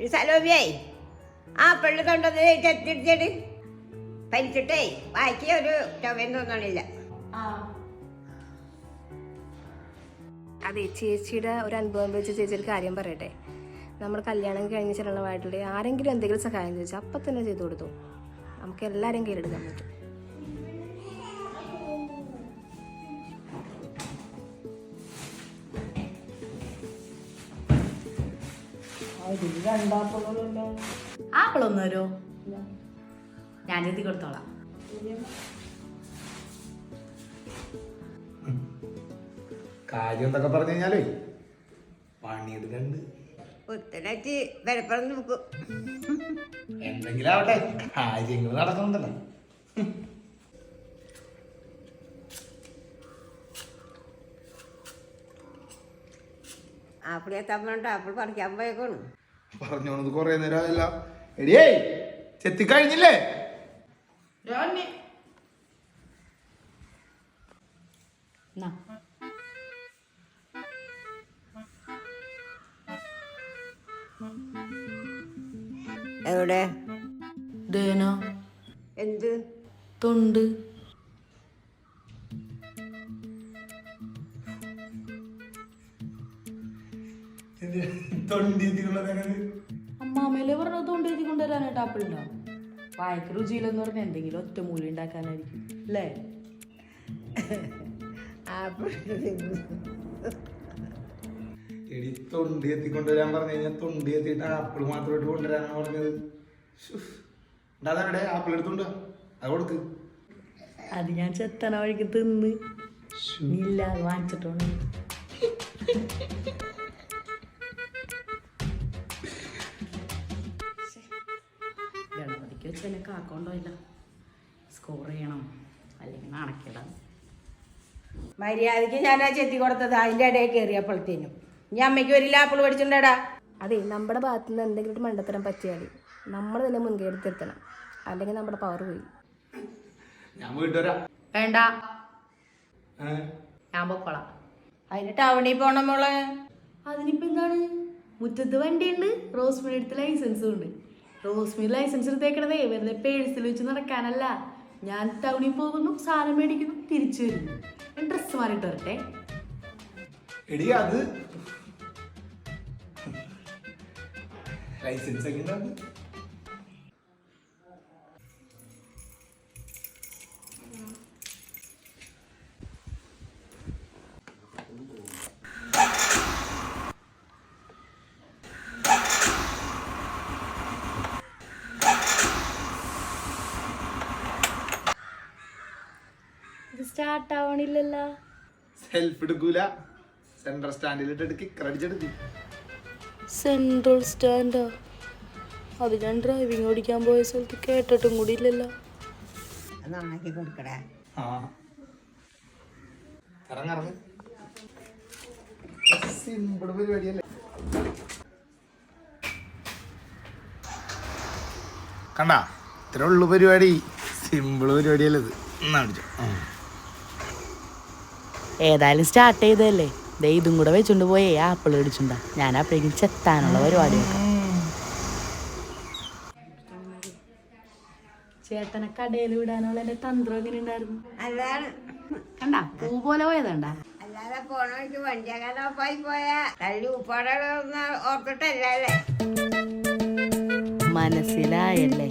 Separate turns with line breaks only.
ഒരു സലോമിയേ ആ പെള്ളി കൊണ്ടത് ചെത്തിടിച്ചട് പരിച്ചിട്ടേ വായിക്കിയ ഒരു ചൊവ്വയും തോന്നണില്ല.
അതെ ചേച്ചിയുടെ ഒരു അനുഭവം വെച്ച് ചേച്ചി ഒരു കാര്യം പറയട്ടെ. നമ്മൾ കല്യാണം കഴിഞ്ഞ ചിലവായിട്ടുള്ള ആരെങ്കിലും എന്തെങ്കിലും സഹായം ചോദിച്ചാൽ അപ്പം തന്നെ ചെയ്തു കൊടുത്തു. നമുക്ക് എല്ലാവരെയും കയ്യിലെടുക്കാൻ പറ്റും.
ആപ്പിളൊന്നു തരുമോ ഞാൻ എഴുതി കൊടുത്തോളാം.
കാര്യം എന്തൊക്കെ പറഞ്ഞു കഴിഞ്ഞാലേ? പണിയെടുക്കണ്ട്
പുത്തനച്ച് വിലപ്പുറം നോക്കും
എന്തെങ്കിലും ആവട്ടെ കാര്യങ്ങൾ നടക്കുന്നുണ്ടല്ലോ.
ആപ്പിൾ എത്താൻ പറഞ്ഞിട്ട് ആപ്പിൾ പറിക്കാൻ പോയേക്കോണു
പറഞ്ഞോണത് കൊറേ നേരം അതല്ല എടിയേ ചെത്തിക്കഴിഞ്ഞില്ലേ
എവിടെ? എന്ത്?
തൊണ്ട്. അമ്മാമയിലെ പറഞ്ഞ തൊണ്ട് എഴുതി കൊണ്ടുവരാനായിട്ട് ആപ്പിൾ ഉണ്ടാവും വായക്ക് രുചിയിലെന്ന് പറഞ്ഞാൽ എന്തെങ്കിലും ഒറ്റമൂലി ഉണ്ടാക്കാനായിരിക്കും അല്ലേ?
എടി തൊണ്ടി എത്തിക്കൊണ്ടുവരാൻ പറഞ്ഞു കഴിഞ്ഞാൽ തൊണ്ടി എത്തിയിട്ട് ആപ്പിൾ മാത്രമായിട്ട് കൊണ്ടുവരാനാണ് പറഞ്ഞത്. ഉണ്ടാതെ ആപ്പിൾ എടുത്തുണ്ടോ? അത് കൊടുക്ക്.
അത് ഞാൻ ചെത്തന വഴിക്ക് തിന്ന്. ഇല്ല വാങ്ങിച്ചിട്ടുണ്ട്? ഗണപതിക്ക് വെച്ച് എന്നെ കാക്കോണ്ടോ ഇല്ല. സ്കോർ ചെയ്യണം. അല്ലെങ്കിൽ നാണക്കേടാ
മര്യാദയ്ക്ക് ഞാൻ ആ ചെത്തി കൊടുത്തത് അതിന്റെ ഇടയിൽ കയറിയപ്പോഴത്തേനും ഇനി അമ്മയ്ക്ക് ഒരു ലാപ്പിൾ പഠിച്ചിട്ടുണ്ടടാ
അതെ നമ്മുടെ ഭാഗത്തു നിന്ന് എന്തെങ്കിലും ഒരു മണ്ടത്തരം പറ്റിയാൽ നമ്മൾ തന്നെ മുൻകൈ അല്ലെങ്കിൽ നമ്മുടെ പവർ പോയി.
ഞാൻ വീട്ടുവരാം
വേണ്ട? ഞാൻ പൊക്കോളാം.
അതിന് ടൗണിൽ പോണം മോളെ.
അതിനിപ്പോ എന്താണ്? മുറ്റത്ത് വണ്ടിയുണ്ട് റോസ് അടുത്ത് ലൈസൻസും ഉണ്ട്. റോസ്മി ലൈസൻസ് എടുത്തേക്കണതേ വെറുതെ പേഴ്സിൽ വെച്ച് നടക്കാനല്ല. ഞാൻ ടൗണിൽ പോകുന്നു സാധനം മേടിക്കുന്നു തിരിച്ചു വരുന്നു ഡ്രസ്സ് മാറിയിട്ട് വരട്ടെ.
എടി ലൈസൻസ് ഒക്കെ
സ്റ്റാർട്ട് ആവണില്ലല്ലോ.
സെൽഫ് എടുക്കൂല. സെൻട്രൽ സ്റ്റാൻഡിലിട്ട് കിക്കർ അടിച്ചെടുക്കും.
സെൻട്രൽ സ്റ്റാൻഡോ അത് ഞാൻ ഡ്രൈവിംഗ് ഓടിക്കാൻ പോയ സ്ഥലത്ത് കേട്ടിട്ടും കൂടി ഇല്ലല്ലോ.
നന്നാക്കി കൊടുക്കടാ.
സിമ്പിൾ പരിപാടിയല്ലേ? കണ്ട? ഇത്രേ ഉള്ളു പരിപാടി. സിമ്പിൾ പരിപാടിയല്ലേ ഇത്? എന്നാ
ഏതായാലും സ്റ്റാർട്ട് ചെയ്തതല്ലേ? ദേ ഇതും കൂടെ വെച്ചുകൊണ്ട് പോയേ. ആപ്പിൾ മേടിച്ചുണ്ടാ ഞാൻ അപ്പോഴേക്കും ചെത്താനുള്ള പരിപാടി നോക്കാം ചേട്ടനെ കടയിൽ വിടാനുള്ള എന്റെ തന്ത്രം എങ്ങനെ ഉണ്ടായിരുന്നു? കണ്ട? പൂ പോലെ പോയതാണ്ടാ
അല്ലാതെ പോണ വഴിക്ക് അങ്ങനെ ഓപ്പായി പോയ. തള്ളി ഉപ്പാടെ ഓർത്തിട്ടല്ലേ?
മനസ്സിലായല്ലേ?